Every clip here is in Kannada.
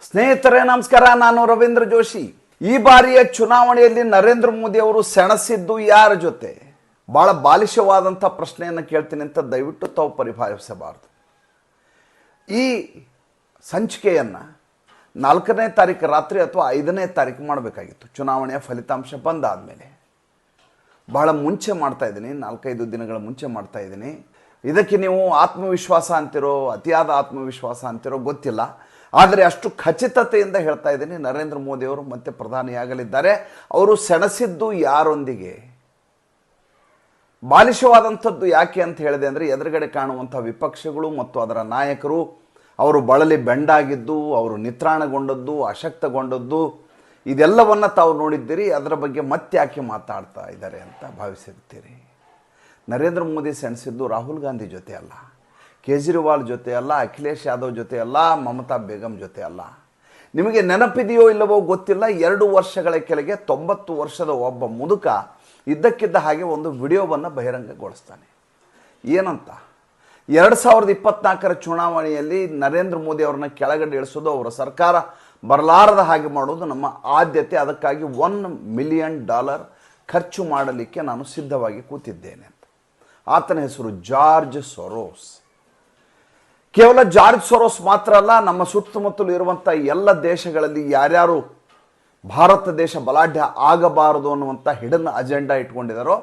ಸ್ನೇಹಿತರೆ, ನಮಸ್ಕಾರ. ನಾನು ರವೀಂದ್ರ ಜೋಶಿ. ಈ ಬಾರಿಯ ಚುನಾವಣೆಯಲ್ಲಿ ನರೇಂದ್ರ ಮೋದಿ ಅವರು ಸೆಣಸಿದ್ದು ಯಾರ ಜೊತೆ? ಬಹಳ ಬಾಲಿಶವಾದಂಥ ಪ್ರಶ್ನೆಯನ್ನು ಕೇಳ್ತೀನಿ ಅಂತ ದಯವಿಟ್ಟು ತಾವು ಪರಿಭಾವಿಸಬಾರದು. ಈ ಸಂಚಿಕೆಯನ್ನು ನಾಲ್ಕನೇ ತಾರೀಕು ರಾತ್ರಿ ಅಥವಾ ಐದನೇ ತಾರೀಕು ಮಾಡಬೇಕಾಗಿತ್ತು. ಚುನಾವಣೆಯ ಫಲಿತಾಂಶ ಬಂದಾದಮೇಲೆ. ಬಹಳ ಮುಂಚೆ ಮಾಡ್ತಾ ಇದ್ದೀನಿ. ನಾಲ್ಕೈದು ದಿನಗಳ ಮುಂಚೆ ಮಾಡ್ತಾ ಇದ್ದೀನಿ. ಇದಕ್ಕೆ ನೀವು ಆತ್ಮವಿಶ್ವಾಸ ಅಂತಿರೋ, ಅತಿಯಾದ ಆತ್ಮವಿಶ್ವಾಸ ಅಂತಿರೋ ಗೊತ್ತಿಲ್ಲ. ಆದರೆ ಅಷ್ಟು ಖಚಿತತೆಯಿಂದ ಹೇಳ್ತಾ ಇದ್ದೀನಿ. ನರೇಂದ್ರ ಮೋದಿಯವರು ಮತ್ತೆ ಪ್ರಧಾನಿಯಾಗಲಿದ್ದಾರೆ. ಅವರು ಸೆಣಸಿದ್ದು ಯಾರೊಂದಿಗೆ? ಬಾಲಿಶವಾದಂಥದ್ದು ಯಾಕೆ ಅಂತ ಹೇಳಿದೆ ಅಂದರೆ ಎದುರುಗಡೆ ಕಾಣುವಂಥ ವಿಪಕ್ಷಗಳು ಮತ್ತು ಅದರ ನಾಯಕರು, ಅವರು ಬಳಲಿ ಬೆಂಡಾಗಿದ್ದು, ಅವರು ನಿತ್ರಾಣಗೊಂಡದ್ದು, ಅಶಕ್ತಗೊಂಡದ್ದು, ಇದೆಲ್ಲವನ್ನು ತಾವು ನೋಡಿದ್ದೀರಿ. ಅದರ ಬಗ್ಗೆ ಮತ್ತೆ ಯಾಕೆ ಮಾತಾಡ್ತಾ ಇದ್ದಾರೆ ಅಂತ ಭಾವಿಸಿರ್ತೀರಿ. ನರೇಂದ್ರ ಮೋದಿ ಸೆಣಸಿದ್ದು ರಾಹುಲ್ ಗಾಂಧಿ ಜೊತೆ ಅಲ್ಲ. ಕೇಜ್ರಿವಾಲ್ ಜೊತೆ ಅಲ್ಲ ಅಖಿಲೇಶ್ ಯಾದವ್ ಜೊತೆ ಅಲ್ಲ ಮಮತಾ ಬೇಗಂ ಜೊತೆ ಅಲ್ಲ ನಿಮಗೆ ನೆನಪಿದೆಯೋ ಇಲ್ಲವೋ ಗೊತ್ತಿಲ್ಲ, ಎರಡು ವರ್ಷಗಳ ಕೆಳಗೆ ತೊಂಬತ್ತು ವರ್ಷದ ಒಬ್ಬ ಮುದುಕ ಇದ್ದಕ್ಕಿದ್ದ ಹಾಗೆ ಒಂದು ವಿಡಿಯೋವನ್ನು ಬಹಿರಂಗಗೊಳಿಸ್ತಾನೆ. ಏನಂತ? ಎರಡು ಸಾವಿರದ ಇಪ್ಪತ್ನಾಲ್ಕರ ಚುನಾವಣೆಯಲ್ಲಿ ನರೇಂದ್ರ ಮೋದಿ ಅವ್ರನ್ನ ಕೆಳಗಡೆ ಇಳಿಸೋದು ಅವರ ಸರ್ಕಾರ, ಬರಲಾರದ ಹಾಗೆ ಮಾಡೋದು ನಮ್ಮ ಆದ್ಯತೆ. ಅದಕ್ಕಾಗಿ ಒನ್ ಮಿಲಿಯನ್ ಡಾಲರ್ ಖರ್ಚು ಮಾಡಲಿಕ್ಕೆ ನಾನು ಸಿದ್ಧವಾಗಿ ಕೂತಿದ್ದೇನೆ ಅಂತ. ಆತನ ಹೆಸರು ಜಾರ್ಜ್ ಸೊರೋಸ್. ಕೇವಲ ಜಾರ್ಜ್ ಸೊರೋಸ್ ಮಾತ್ರ ಅಲ್ಲ, ನಮ್ಮ ಸುತ್ತಮುತ್ತಲು ಇರುವಂಥ ಎಲ್ಲ ದೇಶಗಳಲ್ಲಿ ಯಾರ್ಯಾರು ಭಾರತ ದೇಶ ಬಲಾಢ್ಯ ಆಗಬಾರದು ಅನ್ನುವಂಥ ಹಿಡನ್ ಅಜೆಂಡಾ ಇಟ್ಕೊಂಡಿದ್ದಾರೋ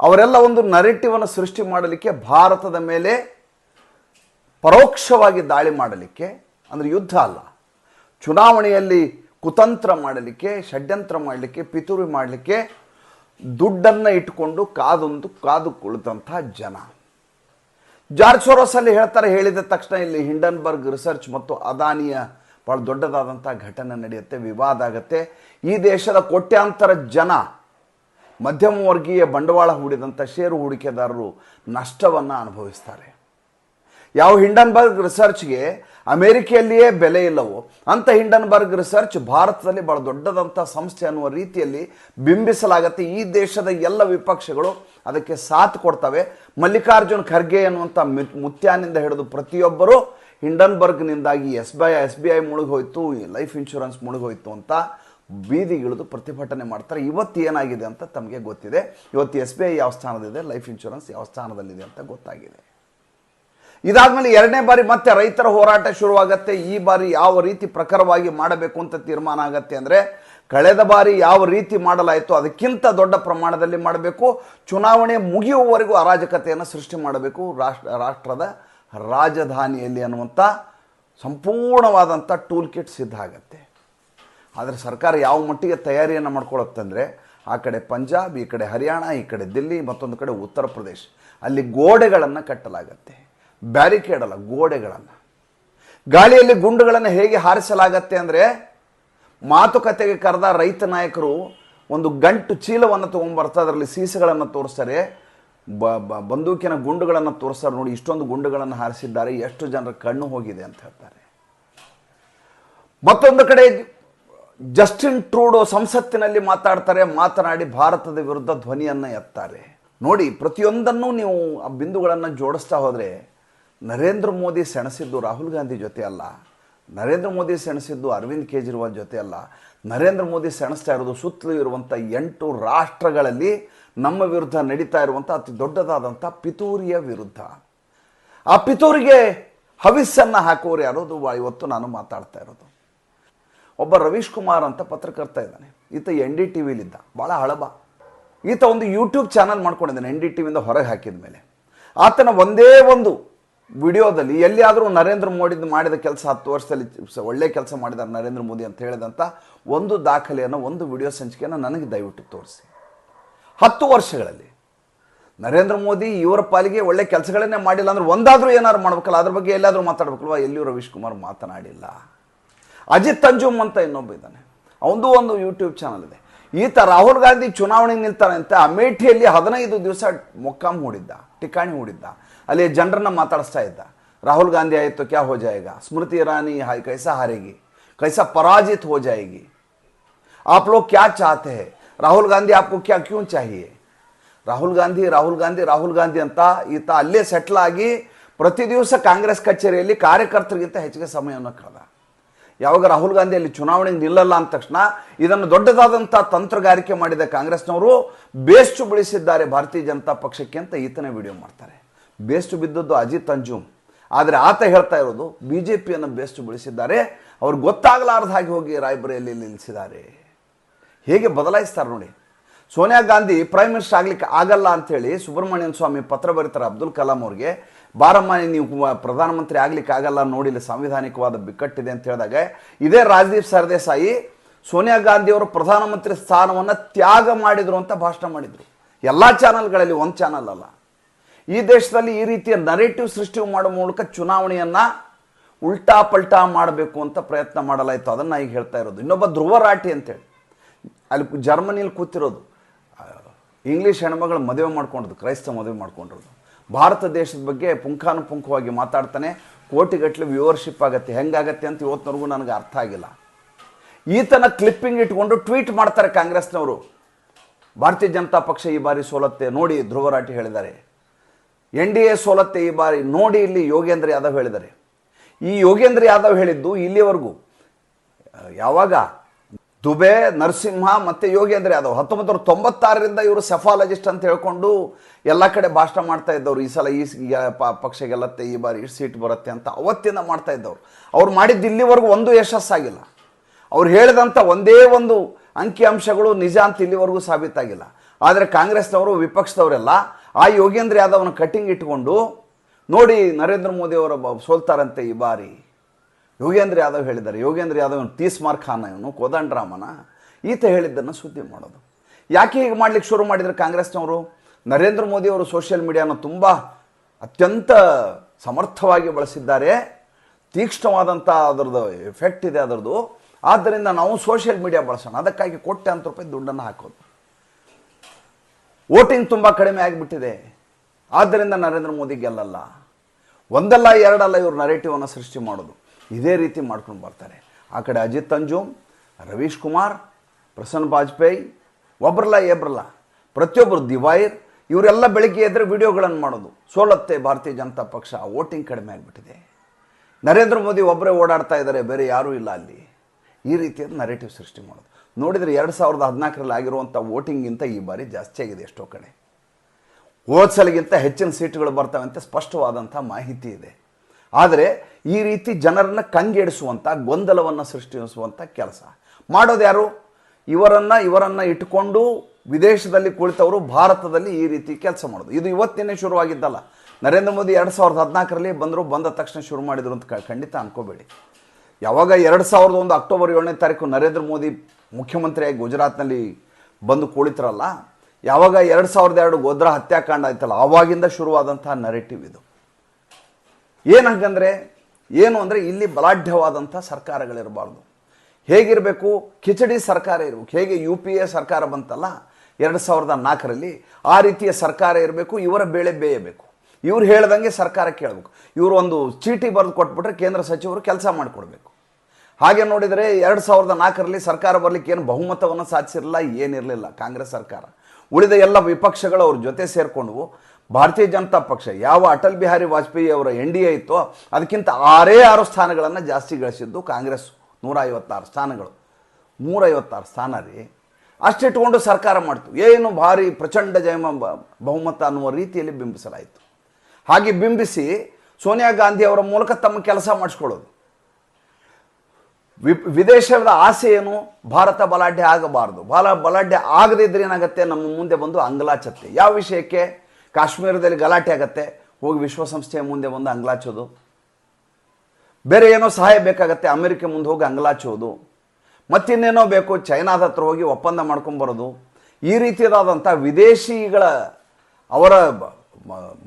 ಅವರೆಲ್ಲ ಒಂದು ನರೇಟಿವನ್ನು ಸೃಷ್ಟಿ ಮಾಡಲಿಕ್ಕೆ, ಭಾರತದ ಮೇಲೆ ಪರೋಕ್ಷವಾಗಿ ದಾಳಿ ಮಾಡಲಿಕ್ಕೆ, ಅಂದರೆ ಯುದ್ಧ ಅಲ್ಲ, ಚುನಾವಣೆಯಲ್ಲಿ ಕುತಂತ್ರ ಮಾಡಲಿಕ್ಕೆ, ಷಡ್ಯಂತ್ರ ಮಾಡಲಿಕ್ಕೆ, ಪಿತೂರಿ ಮಾಡಲಿಕ್ಕೆ ದುಡ್ಡನ್ನು ಇಟ್ಟುಕೊಂಡು ಕಾದೊಂದು ಕಾದು ಕುಳಿತಂಥ ಜನ. ಜಾರ್ಜ್ ಸೋರೋಸ್ ಅಲ್ಲಿ ಹೇಳ್ತಾರೆ, ಹೇಳಿದ ತಕ್ಷಣ ಇಲ್ಲಿ ಹಿಂಡನ್ಬರ್ಗ್ ರಿಸರ್ಚ್ ಮತ್ತು ಅದಾನಿಯ ಭಾಳ ದೊಡ್ಡದಾದಂಥ ಘಟನೆ ನಡೆಯುತ್ತೆ, ವಿವಾದ ಆಗುತ್ತೆ. ಈ ದೇಶದ ಕೋಟ್ಯಾಂತರ ಜನ ಮಧ್ಯಮ ವರ್ಗೀಯ ಬಂಡವಾಳ ಹೂಡಿದಂಥ ಷೇರು ಹೂಡಿಕೆದಾರರು ನಷ್ಟವನ್ನು ಅನುಭವಿಸ್ತಾರೆ. ಯಾವ ಹಿಂಡನ್ಬರ್ಗ್ ರಿಸರ್ಚ್ಗೆ ಅಮೆರಿಕೆಯಲ್ಲಿಯೇ ಬೆಲೆ ಇಲ್ಲವೋ. ಅಂತ ಹಿಂಡನ್ಬರ್ಗ್ ರಿಸರ್ಚ್ ಭಾರತದಲ್ಲಿ ಬಹಳ ದೊಡ್ಡದಂಥ ಸಂಸ್ಥೆ ಅನ್ನುವ ರೀತಿಯಲ್ಲಿ ಬಿಂಬಿಸಲಾಗತ್ತೆ. ಈ ದೇಶದ ಎಲ್ಲ ವಿಪಕ್ಷಗಳು ಅದಕ್ಕೆ ಸಾಥ್ ಕೊಡ್ತವೆ. ಮಲ್ಲಿಕಾರ್ಜುನ್ ಖರ್ಗೆ ಅನ್ನುವಂಥ ಮುತ್ಯಾನಿಂದ ಹಿಡಿದು ಪ್ರತಿಯೊಬ್ಬರು ಹಿಂಡನ್ಬರ್ಗ್ನಿಂದಾಗಿ S B I, S B I ಮುಳುಗೋಯ್ತು life insurance ಮುಳುಗೋಯ್ತು ಅಂತ ಬೀದಿಗಿಳಿದು ಪ್ರತಿಭಟನೆ ಮಾಡ್ತಾರೆ. ಇವತ್ತು ಏನಾಗಿದೆ ಅಂತ ತಮಗೆ ಗೊತ್ತಿದೆ. ಇವತ್ತು ಎಸ್ ಬಿ ಐ ಯಾವ ಸ್ಥಾನದಲ್ಲಿದೆ, ಲೈಫ್ ಇನ್ಶೂರೆನ್ಸ್ ಯಾವ ಸ್ಥಾನದಲ್ಲಿದೆ ಅಂತ ಗೊತ್ತಾಗಿದೆ. ಇದಾದ್ಮೇಲೆ ಎರಡನೇ ಬಾರಿ ಮತ್ತೆ ರೈತರ ಹೋರಾಟ ಶುರುವಾಗತ್ತೆ. ಈ ಬಾರಿ ಯಾವ ರೀತಿ ಪ್ರಖರವಾಗಿ ಮಾಡಬೇಕು ಅಂತ ತೀರ್ಮಾನ ಆಗತ್ತೆ ಅಂದರೆ ಕಳೆದ ಬಾರಿ ಯಾವ ರೀತಿ ಮಾಡಲಾಯಿತು ಅದಕ್ಕಿಂತ ದೊಡ್ಡ ಪ್ರಮಾಣದಲ್ಲಿ ಮಾಡಬೇಕು. ಚುನಾವಣೆ ಮುಗಿಯುವವರೆಗೂ ಅರಾಜಕತೆಯನ್ನು ಸೃಷ್ಟಿ ಮಾಡಬೇಕು. ರಾಷ್ಟ್ರ, ರಾಷ್ಟ್ರದ ರಾಜಧಾನಿಯಲ್ಲಿ ಅನ್ನುವಂಥ ಸಂಪೂರ್ಣವಾದಂಥ ಟೂಲ್ ಕಿಟ್ ಸಿದ್ಧ ಆಗತ್ತೆ. ಆದರೆ ಸರ್ಕಾರ ಯಾವ ಮಟ್ಟಿಗೆ ತಯಾರಿಯನ್ನು ಮಾಡ್ಕೊಳ್ಳುತ್ತಂದರೆ ಆ ಕಡೆ ಪಂಜಾಬ್, ಈ ಕಡೆ ಹರಿಯಾಣ, ಈ ಕಡೆ ದಿಲ್ಲಿ, ಮತ್ತೊಂದು ಕಡೆ ಉತ್ತರ ಪ್ರದೇಶ. ಅಲ್ಲಿ ಗೋಡೆಗಳನ್ನು ಕಟ್ಟಲಾಗತ್ತೆ. ಬ್ಯಾರಿಕೇಡ್ ಅಲ್ಲ ಗೋಡೆಗಳನ್ನು ಗಾಳಿಯಲ್ಲಿ ಗುಂಡುಗಳನ್ನು ಹೇಗೆ ಹಾರಿಸಲಾಗತ್ತೆ ಅಂದರೆ ಮಾತುಕತೆಗೆ ಕರೆದ ರೈತ ನಾಯಕರು ಒಂದು ಗಂಟು ಚೀಲವನ್ನು ತೊಗೊಂಡ್ಬರ್ತಾ ಅದರಲ್ಲಿ ಸೀಸಗಳನ್ನು ತೋರಿಸ್ತಾರೆ. ಬ, ಬಂದೂಕಿನ ಗುಂಡುಗಳನ್ನು ತೋರಿಸ್ತಾರೆ ನೋಡಿ, ಇಷ್ಟೊಂದು ಗುಂಡುಗಳನ್ನು ಹಾರಿಸಿದ್ದಾರೆ, ಎಷ್ಟು ಜನರ ಕಣ್ಣು ಹೋಗಿದೆ ಅಂತ ಹೇಳ್ತಾರೆ. ಮತ್ತೊಂದು ಕಡೆ ಜಸ್ಟಿನ್ ಟ್ರೂಡೋ ಸಂಸತ್ತಿನಲ್ಲಿ ಮಾತಾಡ್ತಾರೆ, ಮಾತನಾಡಿ ಭಾರತದ ವಿರುದ್ಧ ಧ್ವನಿಯನ್ನು ಎತ್ತಾರೆ. ನೋಡಿ, ಪ್ರತಿಯೊಂದನ್ನು ನೀವು ಆ ಬಿಂದುಗಳನ್ನು ಜೋಡಿಸ್ತಾ ಹೋದರೆ ನರೇಂದ್ರ ಮೋದಿ ಸೆಣಸಿದ್ದು ರಾಹುಲ್ ಗಾಂಧಿ ಜೊತೆ ಅಲ್ಲ, ನರೇಂದ್ರ ಮೋದಿ ಸೆಣಸಿದ್ದು ಅರವಿಂದ್ ಕೇಜ್ರಿವಾಲ್ ಜೊತೆ ಅಲ್ಲ, ನರೇಂದ್ರ ಮೋದಿ ಸೆಣಸ್ತಾ ಇರೋದು ಸುತ್ತಲೂ ಇರುವಂಥ ಎಂಟು ರಾಷ್ಟ್ರಗಳಲ್ಲಿ ನಮ್ಮ ವಿರುದ್ಧ ನಡೀತಾ ಇರುವಂಥ ಅತಿ ದೊಡ್ಡದಾದಂಥ ಪಿತೂರಿಯ ವಿರುದ್ಧ. ಆ ಪಿತೂರಿಗೆ ಹವಿಸ್ಸನ್ನು ಹಾಕುವವರು ಯಾರೋದು ಇವತ್ತು ನಾನು ಮಾತಾಡ್ತಾ ಇರೋದು. ಒಬ್ಬ ರವೀಶ್ ಕುಮಾರ್ ಅಂತ ಪತ್ರಕರ್ತ ಇದ್ದಾನೆ. ಈತ ಎನ್ ಡಿ ಟಿ ವಿಲಿದ್ದ ಭಾಳ ಹಳಬ. ಈತ ಒಂದು ಯೂಟ್ಯೂಬ್ ಚಾನಲ್ ಮಾಡ್ಕೊಂಡಿದ್ದಾನೆ, ಎನ್ ಡಿ ಟಿ ವಿಯಿಂದ ಹೊರಗೆ ಹಾಕಿದ ಮೇಲೆ ಆತನ ಒಂದೇ ಒಂದು ವಿಡಿಯೋದಲ್ಲಿ ಎಲ್ಲಿಯಾದರೂ ನರೇಂದ್ರ ಮೋದಿ ಮಾಡಿದ ಕೆಲಸ ಹತ್ತು ವರ್ಷದಲ್ಲಿ ಒಳ್ಳೆ ಕೆಲಸ ಮಾಡಿದ್ದಾರೆ ನರೇಂದ್ರ ಮೋದಿ ಅಂತ ಹೇಳಿದಂಥ ಒಂದು ದಾಖಲೆಯನ್ನು, ಒಂದು ವಿಡಿಯೋ ಸಂಚಿಕೆಯನ್ನು ನನಗೆ ದಯವಿಟ್ಟು ತೋರಿಸಿ. ಹತ್ತು ವರ್ಷಗಳಲ್ಲಿ ನರೇಂದ್ರ ಮೋದಿ ಇವರ ಪಾಲಿಗೆ ಒಳ್ಳೆ ಕೆಲಸಗಳನ್ನೇ ಮಾಡಿಲ್ಲ ಅಂದ್ರೆ ಒಂದಾದರೂ ಏನಾದ್ರು ಮಾಡಬೇಕಲ್ಲ, ಅದ್ರ ಬಗ್ಗೆ ಎಲ್ಲಾದರೂ ಮಾತಾಡ್ಬೇಕಲ್ವಾ? ಎಲ್ಲಿಯೂ ರವೀಶ್ ಕುಮಾರ್ ಮಾತನಾಡಿಲ್ಲ. ಅಜಿತ್ ಅಂಜುಮ್ ಅಂತ ಇನ್ನೊಬ್ಬ ಇದ್ದಾನೆ. ಅವನದು ಒಂದು ಯೂಟ್ಯೂಬ್ ಚಾನಲ್ ಇದೆ. ಈತ ರಾಹುಲ್ ಗಾಂಧಿ ಚುನಾವಣೆ ನಿಲ್ತಾನೆ ಅಂತ ಅಮೇಠಿಯಲ್ಲಿ ಹದಿನೈದು ದಿವಸ ಮೊಕ್ಕಾಂ ಹೂಡಿದ್ದ ಠಿಕಾಣಿ ಹೂಡಿದ್ದ ಅಲ್ಲಿ ಜನರನ್ನ ಮಾತಾಡಿಸ್ತಾ ಇದ್ದ ರಾಹುಲ್ ಗಾಂಧಿ ಆಯಿತು ಕ್ಯಾ ಹೋ ಜಾಯೇಗಾ ಸ್ಮೃತಿ ಇರಾನಿ ಹಾಯ್ ಕೈಸಾ ಹಾರೇಗಿ ಕೈಸಾ ಪರಾಜಿತ್ हो जाएगी आप लोग क्या चाहते हैं राहुल गांधी आपको क्या क्यों चाहिए ರಾಹುಲ್ ಗಾಂಧಿ ರಾಹುಲ್ ಗಾಂಧಿ ರಾಹುಲ್ ಗಾಂಧಿ ಅಂತ ಈತ ಅಲ್ಲೇ ಸೆಟ್ಲ್ ಆಗಿ ಪ್ರತಿ ದಿವಸ ಕಾಂಗ್ರೆಸ್ ಕಚೇರಿಯಲ್ಲಿ ಕಾರ್ಯಕರ್ತರಿಗಿಂತ ಹೆಚ್ಚಿಗೆ ಸಮಯವನ್ನು ಕಳೆದ ಯಾವಾಗ ರಾಹುಲ್ ಗಾಂಧಿ ಅಲ್ಲಿ ಚುನಾವಣೆಗೆ ನಿಲ್ಲಲ್ಲ ಅಂದ ತಕ್ಷಣ ಇದನ್ನು ದೊಡ್ಡದಾದಂಥ ತಂತ್ರಗಾರಿಕೆ ಮಾಡಿದ ಕಾಂಗ್ರೆಸ್ನವರು ಬೇಸ್ಟು ಬಿಡಿಸಿದ್ದಾರೆ ಭಾರತೀಯ ಜನತಾ ಪಕ್ಷಕ್ಕೆ ಅಂತ ಈತನೇ ವಿಡಿಯೋ ಮಾಡ್ತಾರೆ. ಬೇಸ್ಟು ಬಿದ್ದದ್ದು ಅಜಿತ್ ಅಂಜುಮ್. ಆದರೆ ಆತ ಹೇಳ್ತಾ ಇರೋದು ಬಿ ಜೆ ಪಿಯನ್ನು ಬೇಸ್ಟು ಬಿಡಿಸಿದ್ದಾರೆ ಅವ್ರು ಗೊತ್ತಾಗಲಾರ್ದ ಹಾಗೆ ಹೋಗಿ ರಾಯಬರೇಲಿ ನಿಲ್ಲಿಸಿದ್ದಾರೆ. ಹೇಗೆ ಬದಲಾಯಿಸ್ತಾರೆ ನೋಡಿ. ಸೋನಿಯಾ ಗಾಂಧಿ ಪ್ರೈಮ್ ಮಿನಿಸ್ಟರ್ ಆಗಲಿಕ್ಕೆ ಆಗಲ್ಲ ಅಂತೇಳಿ ಸುಬ್ರಹ್ಮಣ್ಯನ್ ಸ್ವಾಮಿ ಪತ್ರ ಬರೀತಾರೆ ಅಬ್ದುಲ್ ಕಲಾಂ ಅವ್ರಿಗೆ. ಬಾರಮ್ಮ ನೀವು ಪ್ರಧಾನಮಂತ್ರಿ ಆಗ್ಲಿಕ್ಕೆ ಆಗಲ್ಲ ನೋಡಿ ಇಲ್ಲಿ ಸಾಂವಿಧಾನಿಕವಾದ ಬಿಕ್ಕಟ್ಟಿದೆ ಅಂತ ಹೇಳಿದಾಗ, ಇದೇ ರಾಜದೀಪ್ ಸರ್ದೇಸಾಯಿ, ಸೋನಿಯಾ ಗಾಂಧಿಯವರು ಪ್ರಧಾನಮಂತ್ರಿ ಸ್ಥಾನವನ್ನು ತ್ಯಾಗ ಮಾಡಿದ್ರು ಅಂತ ಭಾಷಣ ಮಾಡಿದ್ರು. ಎಲ್ಲ ಚಾನಲ್ಗಳಲ್ಲಿ ಒಂದು ಚಾನಲ್ ಅಲ್ಲ. ಈ ದೇಶದಲ್ಲಿ ಈ ರೀತಿಯ ನರೇಟಿವ್ ಸೃಷ್ಟಿ ಮಾಡುವ ಮೂಲಕ ಚುನಾವಣೆಯನ್ನ ಉಲ್ಟಾ ಪಲ್ಟಾ ಮಾಡಬೇಕು ಅಂತ ಪ್ರಯತ್ನ ಮಾಡಲಾಯಿತು. ಅದನ್ನು ಈಗ ಹೇಳ್ತಾ ಇರೋದು. ಇನ್ನೊಬ್ಬ ಧ್ರುವ ರಾಠಿ ಅಂತೇಳಿ. ಅಲ್ಲಿ ಜರ್ಮನಿಲಿ ಕೂತಿರೋದು. ಇಂಗ್ಲೀಷ್ ಹೆಣ್ಮಗಳು ಮದುವೆ ಮಾಡ್ಕೊಂಡ್ರು ಕ್ರೈಸ್ತ ಮದುವೆ ಮಾಡ್ಕೊಂಡಿರೋದು. ಭಾರತ ದೇಶದ ಬಗ್ಗೆ ಪುಂಖಾನುಪುಂಖವಾಗಿ ಮಾತಾಡ್ತಾನೆ. ಕೋಟಿಗಟ್ಟಲೆ ವ್ಯೂವರ್ಶಿಪ್ ಆಗತ್ತೆ. ಹೆಂಗಾಗತ್ತೆ ಅಂತ ಇವತ್ತಿನವರೆಗೂ ನನಗೆ ಅರ್ಥ ಆಗಿಲ್ಲ. ಈತನ ಕ್ಲಿಪ್ಪಿಂಗ್ ಇಟ್ಕೊಂಡು ಟ್ವೀಟ್ ಮಾಡ್ತಾರೆ ಕಾಂಗ್ರೆಸ್ನವರು. ಭಾರತೀಯ ಜನತಾ ಪಕ್ಷ ಈ ಬಾರಿ ಸೋಲತ್ತೆ ನೋಡಿ ಧ್ರುವರಾಟಿ ಹೇಳಿದ್ದಾರೆ. ಎನ್ ಡಿ ಎ ಸೋಲತ್ತೆ ಈ ಬಾರಿ ನೋಡಿ ಇಲ್ಲಿ ಯೋಗೇಂದ್ರ ಯಾದವ್ ಹೇಳಿದ್ದಾರೆ. ಈ ಯೋಗೇಂದ್ರ ಯಾದವ್ ಹೇಳಿದ್ದು ಇಲ್ಲಿವರೆಗೂ. ಯಾವಾಗ? ದುಬೆ, ನರಸಿಂಹ ಮತ್ತು ಯೋಗೇಂದ್ರ ಯಾದವ್ ಹತ್ತೊಂಬತ್ತು ನೂರ ತೊಂಬತ್ತಾರರಿಂದ ಇವರು ಸೆಫಾಲಜಿಸ್ಟ್ ಅಂತ ಹೇಳ್ಕೊಂಡು ಎಲ್ಲ ಕಡೆ ಭಾಷಣ ಮಾಡ್ತಾ ಇದ್ದವ್ರು. ಈ ಸಲ ಈ ಪಕ್ಷ ಗೆಲ್ಲತ್ತೆ, ಈ ಬಾರಿ ಇಷ್ಟು ಸೀಟ್ ಬರುತ್ತೆ ಅಂತ ಅವತ್ತಿಂದ ಮಾಡ್ತಾ ಇದ್ದವ್ರು. ಅವ್ರು ಮಾಡಿದ್ದು ಇಲ್ಲಿವರೆಗೂ ಒಂದು ಯಶಸ್ಸಾಗಿಲ್ಲ. ಅವ್ರು ಹೇಳಿದಂಥ ಒಂದೇ ಒಂದು ಅಂಕಿಅಂಶಗಳು ನಿಜ ಅಂತ ಇಲ್ಲಿವರೆಗೂ ಸಾಬೀತಾಗಿಲ್ಲ. ಆದರೆ ಕಾಂಗ್ರೆಸ್ನವರು, ವಿಪಕ್ಷದವರೆಲ್ಲ ಆ ಯೋಗೇಂದ್ರ ಯಾದವ್ನ ಕಟ್ಟಿಂಗ್ ಇಟ್ಕೊಂಡು ನೋಡಿ ನರೇಂದ್ರ ಮೋದಿ ಅವರ ಬ- ಸೋಲ್ತಾರಂತೆ ಈ ಬಾರಿ. ಯೋಗೇಂದ್ರ ಯಾದವ್ ಹೇಳಿದ್ದಾರೆ. ಯೋಗೇಂದ್ರ ಯಾದವ್ ತೀಸ್ ಮಾರ್ಕ್ ಖಾನ ಇವನು ಕೋದಂಡರಾಮನ ಈತ ಹೇಳಿದ್ದನ್ನು ಸುದ್ದಿ ಮಾಡೋದು. ಯಾಕೆ ಹೀಗೆ ಮಾಡ್ಲಿಕ್ಕೆ ಶುರು ಮಾಡಿದ್ರು ಕಾಂಗ್ರೆಸ್ನವರು? ನರೇಂದ್ರ ಮೋದಿ ಅವರು ಸೋಷಿಯಲ್ ಮೀಡಿಯಾನ ತುಂಬ ಅತ್ಯಂತ ಸಮರ್ಥವಾಗಿ ಬಳಸಿದ್ದಾರೆ. ತೀಕ್ಷ್ಣವಾದಂಥ ಅದರದ್ದು ಎಫೆಕ್ಟ್ ಇದೆ ಅದರದ್ದು. ಆದ್ದರಿಂದ ನಾವು ಸೋಷಿಯಲ್ ಮೀಡಿಯಾ ಬಳಸೋಣ. ಅದಕ್ಕಾಗಿ ಕೋಟ್ಯಾಂತರ ರೂಪಾಯಿ ದುಡ್ಡನ್ನು ಹಾಕೋದು. ವೋಟಿಂಗ್ ತುಂಬ ಕಡಿಮೆ ಆಗಿಬಿಟ್ಟಿದೆ. ಆದ್ದರಿಂದ ನರೇಂದ್ರ ಮೋದಿ ಗೆಲ್ಲಲ್ಲ. ಒಂದಲ್ಲ ಎರಡಲ್ಲ ಇವರು ನರೇಟಿವನ್ನು ಸೃಷ್ಟಿ ಮಾಡೋದು. ಇದೇ ರೀತಿ ಮಾಡ್ಕೊಂಡು ಬರ್ತಾರೆ. ಆ ಕಡೆ ಅಜಿತ್ ಅಂಜುಮ್ ರವೀಶ್ ಕುಮಾರ್, ಪ್ರಸನ್ನ ವಾಜಪೇಯಿ, ಒಬ್ರಲ್ಲ ಏಬ್ರಲ್ಲ ಪ್ರತಿಯೊಬ್ಬರು ದಿವಾಯಿರ್, ಇವರೆಲ್ಲ ಬೆಳಿಗ್ಗೆ ಎದ್ರೆ ವಿಡಿಯೋಗಳನ್ನು ಮಾಡೋದು. ಸೋಲತ್ತೆ ಭಾರತೀಯ ಜನತಾ ಪಕ್ಷ, ವೋಟಿಂಗ್ ಕಡಿಮೆ ಆಗಿಬಿಟ್ಟಿದೆ. ನರೇಂದ್ರ ಮೋದಿ ಒಬ್ಬರೇ ಓಡಾಡ್ತಾ ಇದ್ದಾರೆ ಬೇರೆ ಯಾರೂ ಇಲ್ಲ ಅಲ್ಲಿ. ಈ ರೀತಿಯಾದ ನರೇಟಿವ್ ಸೃಷ್ಟಿ ಮಾಡೋದು. ನೋಡಿದರೆ ಎರಡು ಸಾವಿರದ ಹದಿನಾಲ್ಕರಲ್ಲಿ ಆಗಿರುವಂಥ ವೋಟಿಂಗಿಂತ ಈ ಬಾರಿ ಜಾಸ್ತಿ ಆಗಿದೆ ಎಷ್ಟೋ ಕಡೆ. ಹೋದ ಹೆಚ್ಚಿನ ಸೀಟುಗಳು ಬರ್ತವೆ ಅಂತ ಸ್ಪಷ್ಟವಾದಂಥ ಮಾಹಿತಿ ಇದೆ. ಆದರೆ ಈ ರೀತಿ ಜನರನ್ನು ಕಂಗೆಡಿಸುವಂಥ ಗೊಂದಲವನ್ನು ಸೃಷ್ಟಿಸುವಂಥ ಕೆಲಸ. ಮಾಡೋದು ಯಾರು? ಇವರನ್ನು ಇವರನ್ನು ಇಟ್ಟುಕೊಂಡು ವಿದೇಶದಲ್ಲಿ ಕುಳಿತವರು ಭಾರತದಲ್ಲಿ ಈ ರೀತಿ ಕೆಲಸ ಮಾಡೋದು. ಇದು ಇವತ್ತಿನೇ ಶುರುವಾಗಿದ್ದಲ್ಲ. ನರೇಂದ್ರ ಮೋದಿ ಎರಡು ಸಾವಿರದ ಹದಿನಾಲ್ಕರಲ್ಲಿ ಬಂದರು, ಬಂದ ತಕ್ಷಣ ಶುರು ಮಾಡಿದರು ಅಂತ ಖಂಡಿತ ಅನ್ಕೋಬೇಡಿ. ಯಾವಾಗ ಎರಡು ಸಾವಿರದ ಒಂದು ಅಕ್ಟೋಬರ್ ಏಳನೇ ತಾರೀಕು ನರೇಂದ್ರ ಮೋದಿ ಮುಖ್ಯಮಂತ್ರಿಯಾಗಿ ಗುಜರಾತ್ನಲ್ಲಿ ಬಂದು ಕುಳಿತರಲ್ಲ, ಯಾವಾಗ ಎರಡು ಸಾವಿರದ ಎರಡು ಗೋದ್ರಾ ಹತ್ಯಾಕಾಂಡ ಆಯ್ತಲ್ಲ, ಆವಾಗಿಂದ ಶುರುವಾದಂತಹ ನರೇಟಿವ್ ಇದು. ಏನಂಗಂದ್ರೆ ಏನು ಅಂದರೆ ಇಲ್ಲಿ ಬಲಾಢ್ಯವಾದಂಥ ಸರ್ಕಾರಗಳಿರಬಾರ್ದು. ಹೇಗಿರಬೇಕು? ಕಿಚಡಿ ಸರ್ಕಾರ ಇರಬೇಕು. ಹೇಗೆ ಯು ಪಿ ಎ ಸರ್ಕಾರ ಬಂತಲ್ಲ, ಎರಡು ಸಾವಿರದ ನಾಲ್ಕರಲ್ಲಿ ಆ ರೀತಿಯ ಸರ್ಕಾರ ಇರಬೇಕು, ಇವರ ಬೆಳೆ ಬೇಯಬೇಕು. ಇವ್ರು ಹೇಳ್ದಂಗೆ ಸರ್ಕಾರ ಕೇಳಬೇಕು. ಇವರು ಒಂದು ಚೀಟಿ ಬರೆದು ಕೊಟ್ಬಿಟ್ರೆ ಕೇಂದ್ರ ಸಚಿವರು ಕೆಲಸ ಮಾಡಿಕೊಡ್ಬೇಕು. ಹಾಗೆ ನೋಡಿದರೆ ಎರಡು ಸಾವಿರದ ನಾಲ್ಕರಲ್ಲಿ ಸರ್ಕಾರ ಬರಲಿಕ್ಕೆ ಏನು ಬಹುಮತವನ್ನು ಸಾಧಿಸಿರಲಿಲ್ಲ, ಏನಿರಲಿಲ್ಲ ಕಾಂಗ್ರೆಸ್ ಸರ್ಕಾರ. ಉಳಿದ ಎಲ್ಲ ವಿಪಕ್ಷಗಳು ಅವ್ರ ಜೊತೆ ಸೇರಿಕೊಂಡು ಭಾರತೀಯ ಜನತಾ ಪಕ್ಷ, ಯಾವ ಅಟಲ್ ಬಿಹಾರಿ ವಾಜಪೇಯಿ ಅವರ ಎನ್ ಡಿ ಎ ಇತ್ತೋ ಅದಕ್ಕಿಂತ ಆರೇ ಆರು ಸ್ಥಾನಗಳನ್ನು ಜಾಸ್ತಿ ಗಳಿಸಿದ್ದು ಕಾಂಗ್ರೆಸ್. ನೂರ ಐವತ್ತಾರು ಸ್ಥಾನಗಳು. ನೂರೈವತ್ತಾರು ಸ್ಥಾನ ರೀ. ಅಷ್ಟಿಟ್ಕೊಂಡು ಸರ್ಕಾರ ಮಾಡ್ತು. ಏನು ಭಾರಿ ಪ್ರಚಂಡ ಜಯಮ ಬಹುಮತ ಅನ್ನುವ ರೀತಿಯಲ್ಲಿ ಬಿಂಬಿಸಲಾಯಿತು. ಹಾಗೆ ಬಿಂಬಿಸಿ ಸೋನಿಯಾ ಗಾಂಧಿ ಅವರ ಮೂಲಕ ತಮ್ಮ ಕೆಲಸ ಮಾಡಿಸ್ಕೊಳ್ಳೋದು. ವಿ ವಿದೇಶದ ಆಸೆ ಏನು? ಭಾರತ ಬಲಾಢ್ಯ ಆಗಬಾರದು. ಬಲ, ಬಲಾಢ್ಯ ಆಗದಿದ್ರೆ ಏನಾಗುತ್ತೆ? ನಮ್ಮ ಮುಂದೆ ಬಂದು ಅಂಗಲಾಚತ್ತೆ. ಯಾವ ವಿಷಯಕ್ಕೆ? ಕಾಶ್ಮೀರದಲ್ಲಿ ಗಲಾಟೆ ಆಗತ್ತೆ, ಹೋಗಿ ವಿಶ್ವಸಂಸ್ಥೆಯ ಮುಂದೆ ಬಂದು ಅಂಗ್ಲಾಚೋದು. ಬೇರೆ ಏನೋ ಸಹಾಯ ಬೇಕಾಗತ್ತೆ, ಅಮೆರಿಕ ಮುಂದೆ ಹೋಗಿ ಅಂಗ್ಲಾಚೋದು. ಮತ್ತಿನ್ನೇನೋ ಬೇಕು, ಚೈನಾದ ಹತ್ರ ಹೋಗಿ ಒಪ್ಪಂದ ಮಾಡ್ಕೊಂಬರೋದು. ಈ ರೀತಿಯಾದಂಥ ವಿದೇಶಿಗಳ ಅವರ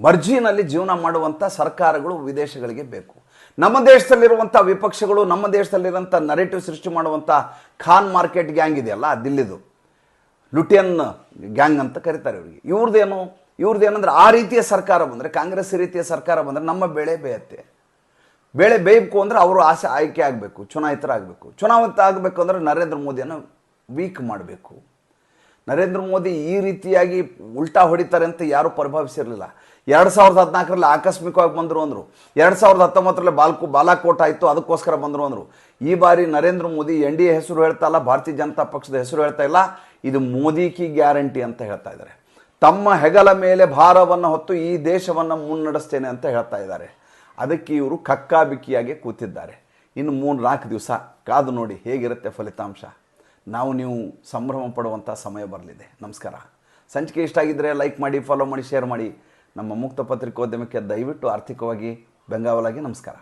ಮರ್ಜಿನಲ್ಲಿ ಜೀವನ ಮಾಡುವಂಥ ಸರ್ಕಾರಗಳು ವಿದೇಶಗಳಿಗೆ ಬೇಕು. ನಮ್ಮ ದೇಶದಲ್ಲಿರುವಂಥ ವಿಪಕ್ಷಗಳು, ನಮ್ಮ ದೇಶದಲ್ಲಿರುವಂಥ ನರೇಟಿವ್ ಸೃಷ್ಟಿ ಮಾಡುವಂಥ ಖಾನ್ ಮಾರ್ಕೆಟ್ ಗ್ಯಾಂಗ್ ಇದೆಯಲ್ಲ, ದಿಲ್ಲಿದು. ಲುಟಿಯನ್ ಗ್ಯಾಂಗ್ ಅಂತ ಕರೀತಾರೆ ಇವರಿಗೆ. ಇವ್ರದ್ದೇನು ಇವ್ರದ್ದೇನಂದ್ರೆ ಆ ರೀತಿಯ ಸರ್ಕಾರ ಬಂದರೆ, ಕಾಂಗ್ರೆಸ್ ರೀತಿಯ ಸರ್ಕಾರ ಬಂದರೆ ನಮ್ಮ ಬೆಳೆ ಬೇಯತ್ತೆ. ಬೆಳೆ ಬೇಯಬೇಕು ಅಂದರೆ ಅವರು ಆಸೆ ಆಯ್ಕೆ ಆಗಬೇಕು ಚುನಾಯಿತರ ಆಗಬೇಕು ಚುನಾವಣೆ ಆಗಬೇಕು ಅಂದರೆ ನರೇಂದ್ರ ಮೋದಿಯನ್ನು ವೀಕ್ ಮಾಡಬೇಕು. ನರೇಂದ್ರ ಮೋದಿ ಈ ರೀತಿಯಾಗಿ ಉಲ್ಟಾ ಹೊಡಿತಾರೆ ಅಂತ ಯಾರೂ ಪ್ರಭಾವಿಸಿರಲಿಲ್ಲ. ಎರಡು ಸಾವಿರದ ಹದಿನಾಲ್ಕರಲ್ಲಿ ಆಕಸ್ಮಿಕವಾಗಿ ಬಂದರು ಅಂದರು. ಎರಡು ಸಾವಿರದ ಹತ್ತೊಂಬತ್ತರಲ್ಲಿ ಬಾಲ್ಕು, ಬಾಲಾಕೋಟ್ ಆಯಿತು, ಅದಕ್ಕೋಸ್ಕರ ಬಂದರು ಅಂದರು. ಈ ಬಾರಿ Narendra Modi N D A ಹೆಸರು ಹೇಳ್ತಾ ಇಲ್ಲ, ಭಾರತೀಯ ಜನತಾ ಪಕ್ಷದ ಹೆಸರು ಹೇಳ್ತಾ ಇಲ್ಲ. ಇದು ಮೋದಿ ಕಿ ಗ್ಯಾರಂಟಿ ಅಂತ ಹೇಳ್ತಾ ಇದ್ದಾರೆ. ತಮ್ಮ ಹೆಗಲ ಮೇಲೆ ಭಾರವನ್ನು ಹೊತ್ತು ಈ ದೇಶವನ್ನು ಮುನ್ನಡೆಸ್ತೇನೆ ಅಂತ ಹೇಳ್ತಾ ಇದ್ದಾರೆ. ಅದಕ್ಕೆ ಇವರು ಕಕ್ಕಾಬಿಕ್ಕಿಯಾಗಿ ಕೂತಿದ್ದಾರೆ. ಇನ್ನು ಮೂರು ನಾಲ್ಕು ದಿವಸ ಕಾದು ನೋಡಿ ಹೇಗಿರುತ್ತೆ ಫಲಿತಾಂಶ. ನಾವು ನೀವು ಸಂಭ್ರಮ ಪಡುವಂಥ ಸಮಯ ಬರಲಿದೆ. ನಮಸ್ಕಾರ. ಸಂಚಿಕೆ ಇಷ್ಟ ಆಗಿದ್ದರೆ ಲೈಕ್ ಮಾಡಿ ಫಾಲೋ ಮಾಡಿ ಶೇರ್ ಮಾಡಿ. ನಮ್ಮ ಮುಕ್ತ ಪತ್ರಿಕೋದ್ಯಮಕ್ಕೆ ದಯವಿಟ್ಟು ಆರ್ಥಿಕವಾಗಿ ಬೆಂಗಾವಲಾಗಿ ನಮಸ್ಕಾರ.